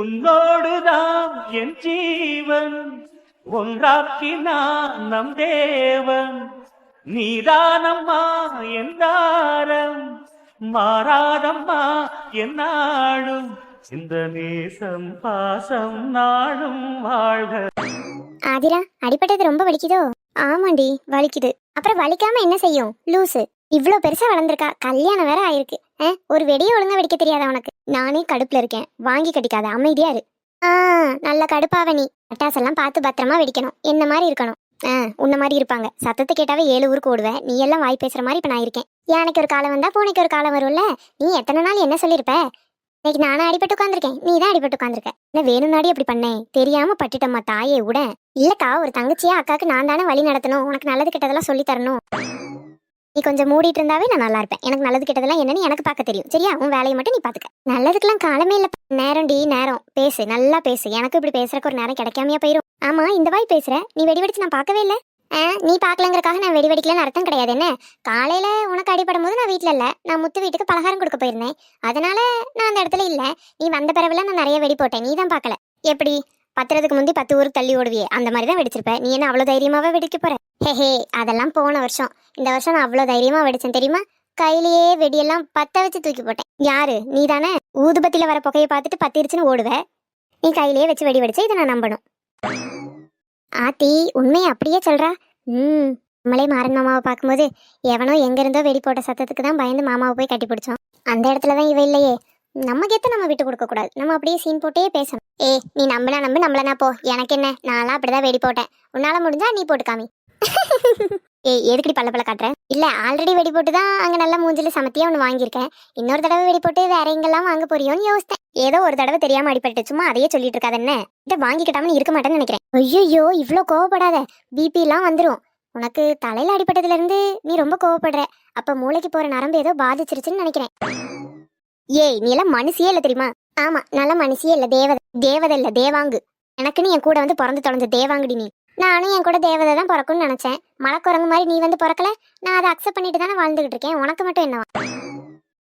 உன்னோடுதான் என் ஜீவன். ஒன்றாக்கினான் நம் தேவன். நீதானம்மா என்றாரம் மாறாதம்மா என் இந்த நேசம் பாசம் நாடும் வாழ்க. ஆதிரா அடிபட்டது ரொம்ப வலிக்குதோ? ஆமாண்டி வலிக்குது. அப்புறம் வலிக்காம என்ன செய்யும்? லூசு. இவ்ளோ பெருசா வளர்ந்துருக்கா. கல்யாணம் வேற ஆயிருக்கு. ஒரு வெடியை ஒழுங்கா வெடிக்க தெரியாதா உனக்கு? நானே கடுப்புல இருக்கேன். வாங்கி கடிக்காத அமைதியா இரு. ஆ நல்ல கடுப்பாவ நீ. பட்டாசெல்லாம் பார்த்து பத்திரமா வெடிக்கணும். என்ன மாதிரி இருக்கணும்? ஆ உன்ன மாதிரி இருப்பாங்க. சத்தத்தை கேட்டாவே ஏழு ஊருக்கு ஓடுவேன் நீ எல்லாம் வாய் பேசுற மாதிரி இப்ப நான் இருக்கேன். யானைக்கு ஒரு காலம் வந்தா பூனைக்கு ஒரு காலம் வரும்ல? நீ எத்தனை நாள் என்ன சொல்லியிருப்ப? இன்னைக்கு நானும் அடிபட்டு உட்காந்துருக்கேன் நீ தான் அடிபட்டு உட்காந்துருக்க என்ன வேணும்னாடி அப்படி பண்ணேன்? தெரியாம பட்டுட்டம்மா தாயே விட இல்லக்கா ஒரு தங்கச்சியா அக்காக்கு நான் தானே வழி நடத்தணும். உனக்கு நல்லது கெட்டதெல்லாம் சொல்லி தரணும். நீ கொஞ்சம் மூடிட்டு இருந்தாவே நான் நல்லா இருப்பேன். எனக்கு நல்லது கெட்டதெல்லாம் என்னன்னு எனக்கு பார்க்க தெரியும். சரியா? உன் வேலையை மட்டும் நீ பாத்துக்க. நல்லதுக்கெல்லாம் காலமே இல்ல. நேரம் டி நேரம். பேசு நல்லா பேசு. எனக்கு இப்படி பேசுறக்கு ஒரு நேரம் கிடைக்காமையா போயிரும். ஆமா இந்த வாய் பேசுற. நீ வெடி வெடிச்சு நான் பார்க்கவே இல்ல. நீ பார்க்கலங்கிறக்காக நான் வெடி வெடிக்கலன்னு அர்த்தம் கிடையாது என்ன? காலையில உனக்கு அடிபடும் போது நான் வீட்ல இல்ல. நான் முத்து வீட்டுக்கு பலகாரம் கொடுக்க போயிருந்தேன். அதனால நான் அந்த இடத்துல இல்ல. நீ வந்த பிறகுல நான் நிறைய வெடி போட்டேன். நீ தான் பார்க்கல. எப்படி? பத்திரத்துக்கு முந்தி பத்து ஊருக்கு தள்ளி ஓடுவியே. அந்த மாதிரி தான் வெடிச்சிருப்ப. நீ என்ன அவ்வளோ தைரியமாகவே வெடிக்க போற? ஹே ஹே அதெல்லாம் போன வருஷம். இந்த வருஷம் நான் அவ்வளோ தைரியமா வெடிச்சேன் தெரியுமா? கையிலேயே வெடியெல்லாம் பத்த வச்சு தூக்கி போட்டேன். யாரு? நீ தானே ஊதுபத்தியில் வர புகையை பார்த்துட்டு பத்திருச்சுன்னு ஓடுவ? நீ கையிலேயே வச்சு வெடி வெடிச்ச இதை நான் நம்பணும். ஆத்தி உண்மையை அப்படியே சொல்றா. ம் நம்மளே மாறன் மாமாவை பார்க்கும்போது எவனோ எங்க இருந்தோ வெடி போட்ட சத்தத்துக்கு தான் பயந்து மாமாவை போய் கட்டி பிடிச்சோம் அந்த இடத்துல தான் இவ இல்லையே. நம்ம கெத்த நம்ம விட்டு கொடுக்க கூடாது. நம்ம அப்படியே சீன் போட்டே பேசணும். ஏ நீ நம்பினா நம்பு நம்மளனா போ. எனக்கு என்ன? நான்லாம் அப்படிதான் வெடி போட்டேன். உன்னால முடிஞ்சா நீ போட்டு காமி. ஏய் எதுக்குடி பல்ல பல்ல காட்டுற? இல்ல ஆல்ரெடி வெடி போட்டு தான் அங்க நல்ல மூஞ்சில சமத்தியா ஒன்று வாங்கியிருக்கேன். இன்னொரு தடவை வெடி போட்டு வேற எங்கெல்லாம் வாங்க போறியோன்னு யோசித்தேன். ஏதோ ஒரு தடவை தெரியாம அடிபட்டு சும்மா அதையே சொல்லிட்டு இருக்காது என்ன? இதை வாங்கிக்கிட்டாமனு இருக்க மாட்டேன்னு நினைக்கிறேன். ஐயோ இவ்ளோ கோவப்படாத. பிபி எல்லாம் வந்துரும். உனக்கு தலையில அடிபட்டதுல இருந்து நீ ரொம்ப கோவப்படுற. அப்ப மூளைக்கு போற நரம்பு ஏதோ பாதிச்சிருச்சுன்னு நினைக்கிறேன். ஏய் நீ எல்லாம் மனுஷியே இல்ல தெரியுமா? ஆமா நல்ல மனுஷியே இல்ல தேவதை தேவதை இல்ல தேவாங்கு. எனக்குன்னு என் கூட வந்து பிறந்து தொலைஞ்ச தேவாங்குடி நீ. நானும் என் கூட தேவதை தான் பிறக்கும்னு நினைச்சேன். மலைக்குரங்கு மாதிரி நீ வந்து பிறக்கல நான் அதை அக்செப்ட் பண்ணிட்டு தானே வாழ்ந்துகிட்டு இருக்கேன். உனக்கு மட்டும் என்னவா?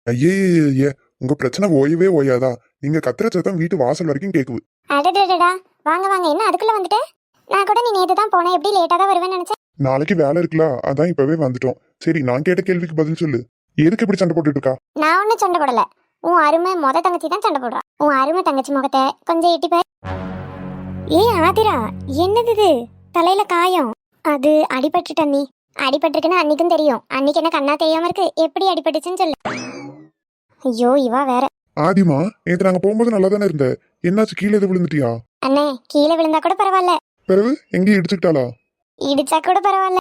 ஐயே உங்க பிரச்சனை ஓயவே ஓயாதா? நீங்க கத்துற சத்தம் வீட்டு வாசல் வரைக்கும் கேக்குது. அடடடடா வாங்க வாங்க என்ன அதுக்குள்ள வந்துட்டு? நான் கூட நீ நேத்து தான் போனேன். எப்படி லேட்டா தான் வருவேன்னு நினைச்சேன்? நாளைக்கு வேலை இருக்குல்ல அதான் இப்பவே வந்துட்டோம். சரி நான் கேட்ட கேள்விக்கு பதில் சொல்லு. எதுக்கு இப்படி சண்டை போட்டுட்டு இருக்கா? நான் ஒன்றும் சண்டை போடல. உன் அருமை மொத தங்கச்சி தான் சண்டை போடுறா. உன் அருமை தங்கச்சி முகத்தை கொஞ்சம் எட்டி பாரு. ஏ ஆதிரா என்னது இது? தலையில காயம். அது அடிபட்டுட்ட நீ அடிபட்டிருக்குன்னு அன்னைக்கும் தெரியும். அன்னைக்கு என்ன கண்ணா தெரியாம இருக்கு? எப்படி அடிபட்டுச்சுன்னு சொல்லு. ஐயோ இவா வேற. ஆதிமா நேத்து நாங்க போகும்போது நல்லா தானே இருந்த? என்னாச்சு? கீழே எது விழுந்துட்டியா? அண்ணே கீழே விழுந்தா கூட பரவாயில்ல. பிறகு எங்கேயும் இடிச்சுக்கிட்டாளா? இடிச்சா கூட பரவாயில்ல.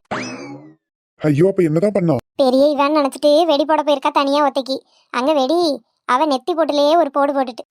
ஐயோ அப்ப என்னதான் பண்ணா? பெரிய இவன் நினைச்சிட்டு வெடி போட போயிருக்கா தனியா ஒத்தைக்கு. அங்க வெடி. அவ நெத்தி போட்டுலயே ஒரு போடு போட்டுட்டு.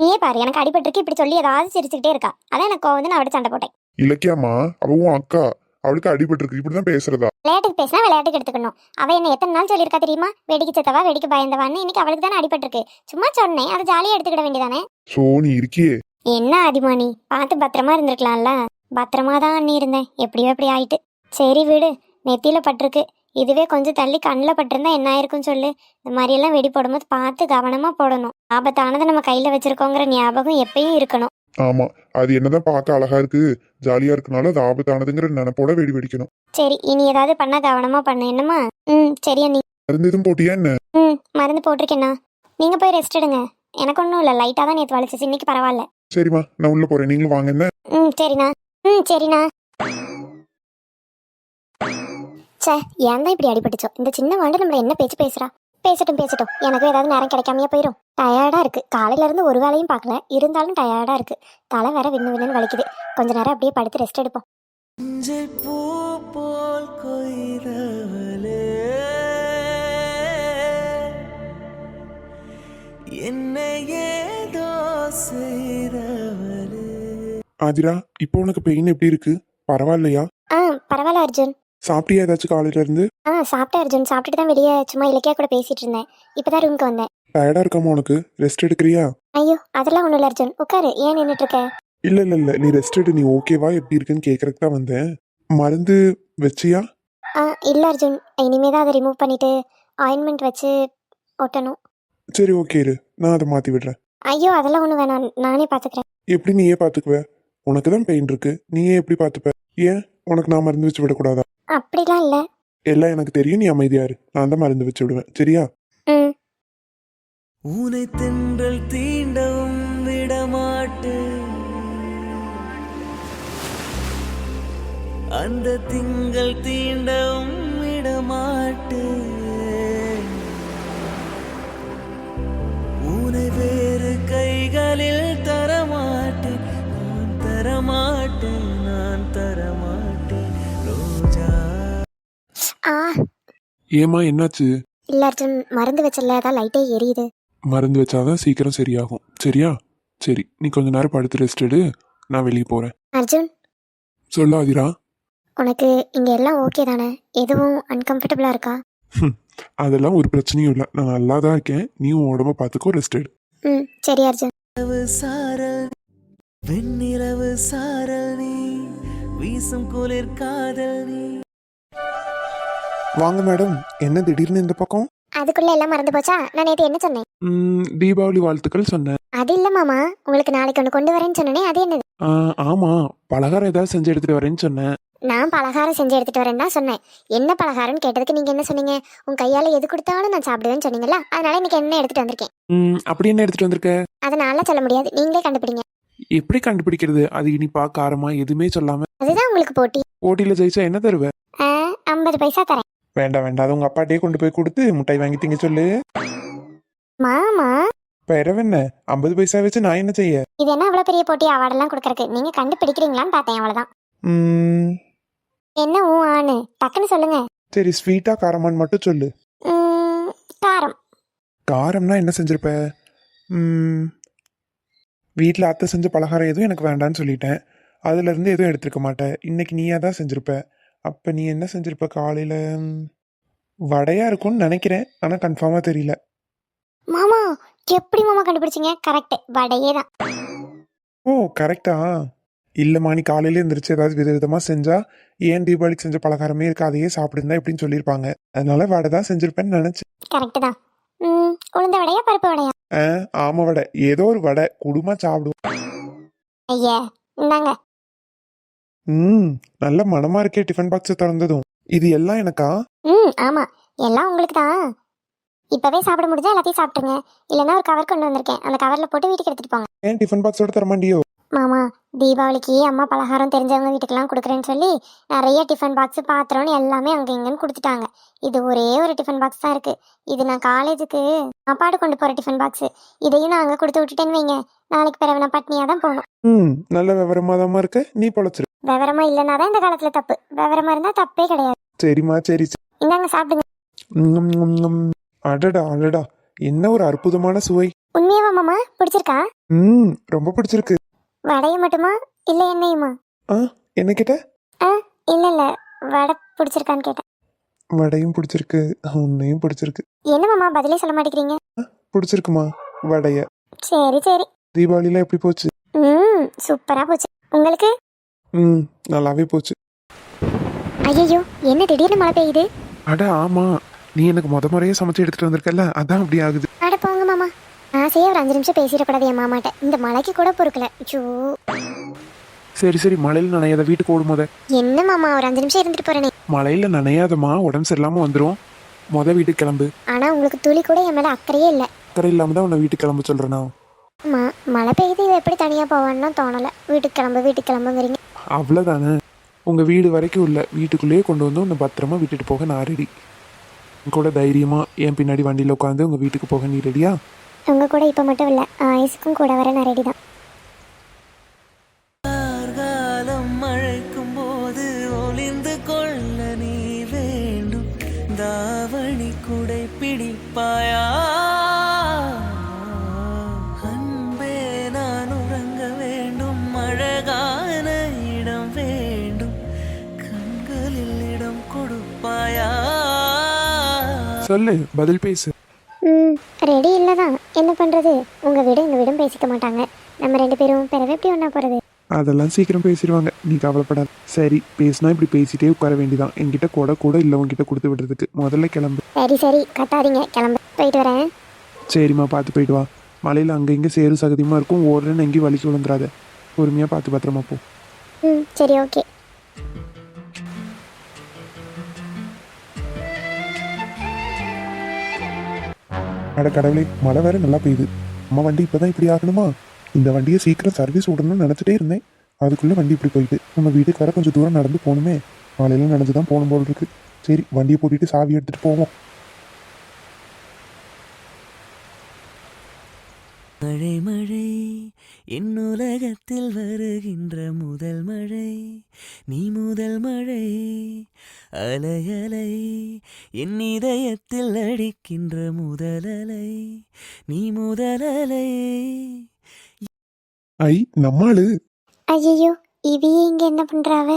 நீயே பாரு எனக்கு அடிபட்டிருக்கு. இப்படி சொல்லி ஏதாவது சிரிச்சுக்கிட்டே இருக்கா. அதான் எனக்கு கோவம் வந்து நான் அவட்ட சண்டை போட்டேன். இலக்கியாமா அவவும் அக்கா. அவளுக்கு அடிபட்டிருக்கு. இப்படிதான் பேசுறதா? விளையாட்டுக்கு பேசினா விளையாட்டுக்கு எடுத்துக்கணும். அவ என்ன எத்தனை நாள் சொல்லியிருக்கா தெரியுமா? வெடிக்கு செத்தவா வெடிக்கு பயந்தவான்னு. இன்னைக்கு அவளுக்கு தானே அடிபட்டிருக்கு. சும்மா சொன்னேன். அதை ஜாலியா எடுத்துக்கிட வேண்டியதானே? சோ நீ இருக்கியே? என்ன ஆதிமானி? பார்த்து பத்திரமா இருந்திருக்கலாம்ல. பத்திரமா தான் அண்ணி இருந்தேன். எப்படியோ எப்படி ஆயிட்டு. சரி விடு. நெத்தியில பட்டிருக்கு. இதுவே கொஞ்சம் தள்ளி கண்ணில் பட்டிருந்தா என்ன ஆயிருக்கும் சொல்லு. இந்த மாதிரி எல்லாம் வெடி போடும்போது பார்த்து கவனமா போடணும். ஆபத்தானதை நம்ம கையில வச்சிருக்கோங்கிற ஞாபகம் எப்பயும் இருக்கணும். ஆமா அது என்னதான் பார்க்க அழகா இருக்கு. ஜாலியா இருக்கனால அது ஆபத்தானதுங்கிற நினைப்போட வெடி வெடிக்கணும். சரி இனி ஏதாவது பண்ணா கவனமா பண்ணு. என்னம்மா? ம் சரி அண்ணி. மருந்து எதுவும் போட்டியா என்ன? ம் மருந்து போட்டிருக்கேண்ணா. நீங்க போய் ரெஸ்ட் எடுங்க. எனக்கு ஒன்றும் இல்லை. லைட்டாக தான் நேற்று வலிச்சிச்சு இன்னைக்கு பரவாயில்ல. சரிம்மா நான் உள்ள போறேன். நீங்களும் வாங்க என்ன? ம் சரிண்ணா. ம் சரிண்ணா. சே ஏன் தான் இப்படி அடிபட்டுச்சோ? இந்த சின்ன வாண்டு நம்மள என்ன பேச்சு பேசுறா? பேசட்டும் பேசட்டும். எனக்கும் ஏதாவது நேரம் கிடைக்காமையே போயிடும் டயர்டா இருக்கு. காலையில இருந்து ஒரு வேலையும் பார்க்கல. இருந்தாலும் டயர்டா இருக்கு. தலை வேற விண்ணு விண்ணுன்னு வலிக்குது. கொஞ்ச நேரம் அப்படியே படுத்து ரெஸ்ட் எடுப்போம். ஆதிரா இப்போ உனக்கு பெயின் எப்படி இருக்கு? பரவாயில்லையா? ஆ பரவாயில்ல அர்ஜுன். சாப்பிட்டியா ஏதாச்சும் காலையில இருந்து? ஆ சாப்பிட்டேன் அர்ஜுன். சாப்பிட்டுட்டு தான் வெளியே சும்மா இலக்கியா கூட பேசிட்டு இருந்தேன். இப்பதான் ரூமுக்கு வந்தேன். டயர்டா இருக்காமா உனக்கு? ரெஸ்ட் எடுக்கிறியா? ஐயோ அதெல்லாம் ஒன்றும் இல்லை அர்ஜுன். உட்காரு. ஏன் நின்றுட்டு இருக்க இல்ல இல்ல இல்ல. நீ ரெஸ்ட் எடு. நீ ஓகேவா எப்படி இருக்குன்னு கேக்குறதுக்கு தான் வந்தேன். மருந்து வச்சியா? ஆ இல்லை அர்ஜுன். இனிமே தான் அதை ரிமூவ் பண்ணிட்டு ஆயின்மெண்ட் வச்சு ஒட்டணும். சரி ஓகே இரு. நான் அதை மாத்தி விடுறேன். ஐயோ அதெல்லாம் ஒண்ணு வேணாம். நானே பாத்துக்கிறேன். எப்படி நீயே பாத்துக்குவ? உனக்கு தான் பெயின் இருக்கு. நீயே எப்படி பாத்துப்ப? ஏன்? உனக்கு நான் மருந்து வச்சு விடக்கூடாதா? அப்படிலாம் இல்ல. எல்லாம் எனக்கு தெரியும் நீ அமைதியா இரு. நான் தான் மருந்து வச்சு விடுவேன். சரியா? ம். உனை தென்றல் தீண்டவும் விடமாட்டேன் அந்த திங்கள் தீண்டவும் விடமாட்டேன் உனை வேறு கைகளில் தரமாட்டேன் நான் தரமாட்டேன். ஏமா என்னாச்சு? இல்ல அர்ஜுன் மருந்து வச்சல அதான் லைட்டே எரியுது. மருந்து வச்சாதான் சீக்கிரம் சரியாகும். சரியா? சரி நீ கொஞ்ச நேரம் படுத்து ரெஸ்ட் எடு. நான் வெளியே போறேன். அர்ஜுன்? சொல்லாதிரா உனக்கு இங்க எல்லாம் ஓகே தானே? எதுவும் அன்கம்ஃபர்டபுளா இருக்கா? அதெல்லாம் ஒரு பிரச்சனையும் இல்லை. நான் நல்லா தான் இருக்கேன். நீ உன் உடம்ப பார்த்துக்கோ ரெஸ்ட் எடு. ம் சரி அர்ஜுன். சாரல் நீ வீசும் குளிர் காதல் நீ. வாங்க மேடம் என்ன திடீர்னு இந்த பக்கம்? அதுக்குள்ள எல்லாம் மறந்து போச்சா? நான் நேத்து என்ன சொன்னேன்? ம், தீபாவளி வாழ்த்துக்கள் சொன்னேன். அது இல்ல மாமா உங்களுக்கு நாளைக்கு ஒன்று கொண்டு வரேன்னு சொன்னனே அது என்னது? ஆ, ஆமா பலகாரம் ஏதாவது செஞ்சு எடுத்துட்டு வரேன்னு சொன்னேன். நான் பலகாரம் செஞ்சு எடுத்துட்டு வரேன்னு தான் சொன்னேன். என்ன பலகாரம்னு கேட்டதுக்கு நீங்க என்ன சொன்னீங்க? உன் கையால எது கொடுத்தாலும் நான் சாப்பிடுவேன்னு சொன்னீங்கல்ல அதனால இன்னைக்கு என்ன எடுத்துட்டு வந்திருக்கேன்? ம், அப்படி என்ன எடுத்துட்டு வந்திருக்க? அதனால சொல்ல முடியாது நீங்களே கண்டுபிடிங்க. எப்படி கண்டுபிடிக்கிறது? அது இனிப்பா காரமா எதுவுமே சொல்லாம. அதுதான் உங்களுக்கு போட்டி. போட்டியில ஜெயிச்சா என்ன தருவ? ஐம்பது பைசா தரேன். வேண்டாம் வேண்டாம் அது உங்க அப்பாட்டே கொண்டு போய் கொடுத்து முட்டாய் வாங்கிட்டீங்க சொல்லு. மாமா. பிறவு என்ன? ஐம்பது பைசா வச்சு நான் என்ன செய்ய? இது என்ன அவ்வளவு பெரிய போட்டி அவார்டெல்லாம் கொடுக்கறக்கு நீங்க கண்டுபிடிக்கிறீங்களான்னு பார்த்தேன் அவ்வளவுதான். ம், என்ன ஊ ஆணு? டக்குன்னு சொல்லுங்க. சரி ஸ்வீட்டா காரமான்னு மட்டும் சொல்லு. ம், காரம். காரம்னா என்ன செஞ்சிருப்ப? ம், வீட்ல அத்தை செஞ்ச பலகாரம் எதுவும் எனக்கு வேண்டான்னு சொல்லிட்டேன். அதுல இருந்து எதுவும் எடுத்துருக்க மாட்டேன் இன்னைக்கு நீயா தான் செஞ்சிருப்ப. அப்ப நீ என்ன செஞ்சிருப்ப காலையில? வடையா இருக்கும்னு நினைக்கிறேன். ஆனா கன்ஃபார்மா தெரியல. மாமா எப்படி மாமா கண்டுபிடிச்சீங்க? கரெக்ட் வடையே தான். ஓ கரெக்டா இல்லம்மா நீ காலையில எந்திரிச்சு ஏதாவது விதவிதமா செஞ்சா ஏன் தீபாவளிக்கு செஞ்ச பலகாரமே இருக்கு அதையே சாப்பிடுந்தா எப்படின்னு சொல்லியிருப்பாங்க. அதனால வடை தான் செஞ்சிருப்பேன்னு நினைச்சேன். கரெக்ட் தான். ம், உளுந்த வடையா பருப்பு வடையா? ஆ, ஆமா வடை. ஏதோ ஒரு வடை. குடுமா சாப்பிடுவோம். ஐயா இந்தாங்க. ம் நல்ல மனமா இருக்கே டிஃபன் பாக்ஸ் திறந்ததும். இது எல்லாம் எனக்கா? ம் ஆமா. எல்லாம் உங்களுக்கு தான். இப்பவே சாப்பிட முடிஞ்சா எல்லாத்தையும் சாப்பிட்டுருங்க. இல்லைன்னா ஒரு கவர் கொண்டு வந்திருக்கேன். அந்த கவர்ல போட்டு வீட்டுக்கு எடுத்துட்டு போங்க. ஏன் டிஃபன் பாக்ஸோட தரமாண்டியோ மாமா தீபாவளிக்கு அம்மா பலகாரம் தெரிஞ்சவங்க வீட்டுக்கெல்லாம் கொடுக்குறேன்னு சொல்லி நிறைய டிஃபன் பாக்ஸ் பாத்திரம்னு எல்லாமே அங்க இங்கன்னு கொடுத்துட்டாங்க. இது ஒரே ஒரு டிஃபன் பாக்ஸ் தான் இருக்கு. இது நான் காலேஜுக்கு சாப்பாடு கொண்டு போற டிஃபன் பாக்ஸ் இதையும் நான் அங்க கொடுத்து விட்டுட்டேன்னு வைங்க. நாளைக்கு பிறகு நான் பட்னியா தான் போகணும். ம் நல்ல விவரமா இருக்க. நீ பொழைச்சிரு. விவரமா இல்லைன்னா தான் இந்த காலத்துல தப்பு. விவரமா இருந்தா தப்பே கிடையாது. சரிம்மா சரி சரி. இந்தாங்க சாப்பிடுங்க. ம், ம், ம். அடடா அடடா. என்ன ஒரு அற்புதமான சுவை. உண்மையாவா மாமா? பிடிச்சிருக்கா? ம் ரொம்ப பிடிச்சிருக்கு. வடையை மட்டுமா? இல்ல எண்ணெயுமா? என்ன கேட்ட? இல்ல இல்ல. வடை பிடிச்சிருக்கான்னு கேட்டேன். வடையும் பிடிச்சிருக்கு உன்னையும் பிடிச்சிருக்கு. என்ன மாமா? பதிலே சொல்ல மாட்டேங்கிறீங்க. பிடிச்சிருக்குமா வடைய? சரி சரி. தீபாவளிலாம் எப்படி போச்சு? ம் சூப்பரா போச்சு. உங்களுக்கு? ம் நல்லாவே போச்சு. ஐயோ என்ன திடீர்னு மழை பெய்யுது? அட ஆமா. நீ எனக்கு முத முறையே சமைச்சு எடுத்துட்டு வந்திருக்கல அதான் அப்படி ஆகுது. அட போங்க மாமா. ஆசையே ஒரு அஞ்சு நிமிஷம் பேசிடக்கூடாது என் மாமாட்ட. இந்த மழைக்கு கூட பொறுக்கல. ஐயோ. சரி சரி மழையில நனையாத வீட்டுக்கு ஓடும் முத. என்ன மாமா ஒரு அஞ்சு நிமிஷம் இருந்துட்டு போறேனே. மழையில நனையாதம்மா உடம்பு சரியில்லாம வந்துடும் முத வீட்டுக்கு கிளம்பு. ஆனா உங்களுக்கு துளி கூட என் மேல அக்கறையே இல்ல. அக்கறை இல்லாம தான் உன்னை வீட்டுக்கு கிளம்ப சொல்றேனா அம்மா மழை பெய்யுது இவ எப்படி தனியா போவான்னு தோணல. வீட்டுக்கு கிளம்பு வீட்டுக்கு கிளம்புங்கிறீங்க. அவ்வளோதானே உங்க வீடு வரைக்கும் இல்லை வீட்டுக்குள்ளேயே கொண்டு வந்து உன்னை பத்திரமா விட்டுட்டு போக நான் ரெடி கூட தைரியமா என் பின்னாடி வண்டியில் உட்காந்து உங்க வீட்டுக்கு போக நீ ரெடியா உங்க கூட இப்ப மட்டும் இல்ல ஆயுசுக்கும் கூட வர நான் ரெடி தான். கார்காலம் மழைக்கும் போது ஒளிந்து கொள்ள நீ வேண்டும். தாவணி குடை பிடிப்பாயா? சொல்லு பதில் பேசு. ம் ரெடி இல்லை தான் என்ன பண்ணுறது உங்கள் வீடு எங்கள் வீடும் பேசிக்க மாட்டாங்க. நம்ம ரெண்டு பேரும் பிறகு எப்படி ஒன்றா போகிறது அதெல்லாம் சீக்கிரம் பேசிடுவாங்க. நீ கவலைப்படாத. சரி பேசினா இப்படி பேசிட்டே உட்கார வேண்டியதான் என்கிட்ட கூட கூட இல்லை உன்கிட்ட கொடுத்து விடுறதுக்கு. முதல்ல கிளம்பு. சரி சரி. கத்தாதீங்க. கிளம்பு. போயிட்டு வரேன். சரிம்மா பார்த்து போயிட்டு வா. மலையில் அங்கே இங்கே சேறு சகதியமாக இருக்கும். ஓடுறேன்னு எங்கேயும் வலிக்கு விழுந்துடாத பொறுமையாக பார்த்து பத்திரமா போ. ம் சரி ஓகே அட கடவுளே மழை வேற நல்லா பெய்யுது. நம்ம வண்டி இப்பதான் இப்படி ஆகணுமா? இந்த வண்டியை சீக்கிரம் சர்வீஸ் விடணும்னு நினச்சிட்டே இருந்தேன். அதுக்குள்ளே வண்டி இப்படி போயிட்டு நம்ம வீட்டுக்கு வர கொஞ்சம் தூரம் நடந்து போகணுமே. காலையில் நடந்து தான் போகணும் போல் இருக்கு. சரி வண்டியை பூட்டிட்டு சாவி எடுத்துட்டு போவோம். மழை மழை என் உலகத்தில் வருகின்ற முதல் மழை நீ முதல் மழை. அலை அலை என் இதயத்தில் அடிக்கின்ற முதல் அலை நீ முதல் அலை. ஐ நம்மாளு. ஐயோ இவையே இங்க என்ன பண்றாவ?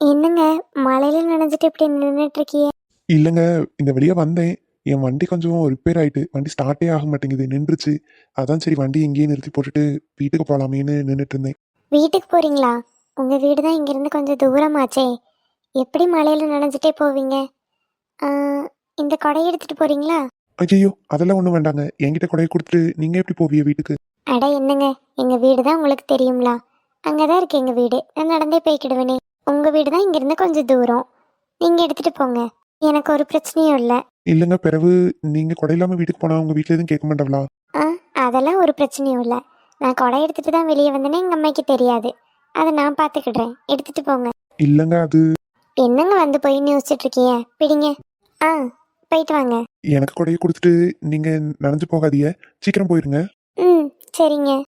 என்னங்க மழையில நனைஞ்சிட்டு இப்படி நின்றுட்டு இருக்கியே? இல்லைங்க இந்த வழியா வந்தேன். என் வண்டி கொஞ்சம் ரிப்பேர் ஆயிட்டு வண்டி ஸ்டார்ட்டே ஆக மாட்டேங்குது நின்றுச்சு. அதான் சரி வண்டி இங்கேயே நிறுத்தி போட்டுட்டு வீட்டுக்கு போகலாமேன்னு நின்றுட்டு இருந்தேன். வீட்டுக்கு போறீங்களா? உங்க வீடு தான் இங்கிருந்து கொஞ்சம் தூரமாச்சே. எப்படி மழையில நனைஞ்சிட்டே போவீங்க? இந்த கொடை எடுத்துட்டு போறீங்களா? ஐயோ அதெல்லாம் ஒன்றும் வேண்டாங்க. என்கிட்ட கொடையை கொடுத்துட்டு நீங்கள் எப்படி போவிய வீட்டுக்கு? அட என்னங்க? எங்க வீடு தான் உங்களுக்கு தெரியும்ல. அங்கதான் இருக்கு எங்க வீடு. நான் நடந்தே போய்க்கிடுவேனே. உங்க வீடு தான் இங்கிருந்து கொஞ்சம் தூரம். நீங்க எடுத்துட்டு போங்க. எனக்கு ஒரு பிரச்சனையும் இல்லை. இல்லைங்க பிறகு நீங்கள் கொடை இல்லாமல் வீட்டுக்கு போனால் உங்கள் வீட்டில் எதுவும் கேட்க மாட்டாங்களா? ஆ அதெல்லாம் ஒரு பிரச்சனையும் இல்லை. நான் கொடை எடுத்துட்டு தான் வெளியே வந்தேனே எங்கள் அம்மைக்கு தெரியாது. அதை நான் பார்த்துக்கிடுறேன் எடுத்துட்டு போங்க. இல்லைங்க அது என்னங்க வந்து போய் யோசிச்சுட்டு இருக்கீங்க? பிடிங்க. ஆ போயிட்டு வாங்க. எனக்கு கொடையை கொடுத்துட்டு நீங்கள் நனைஞ்சு போகாதீங்க. சீக்கிரம் போயிருங்க. ம் சரிங்க.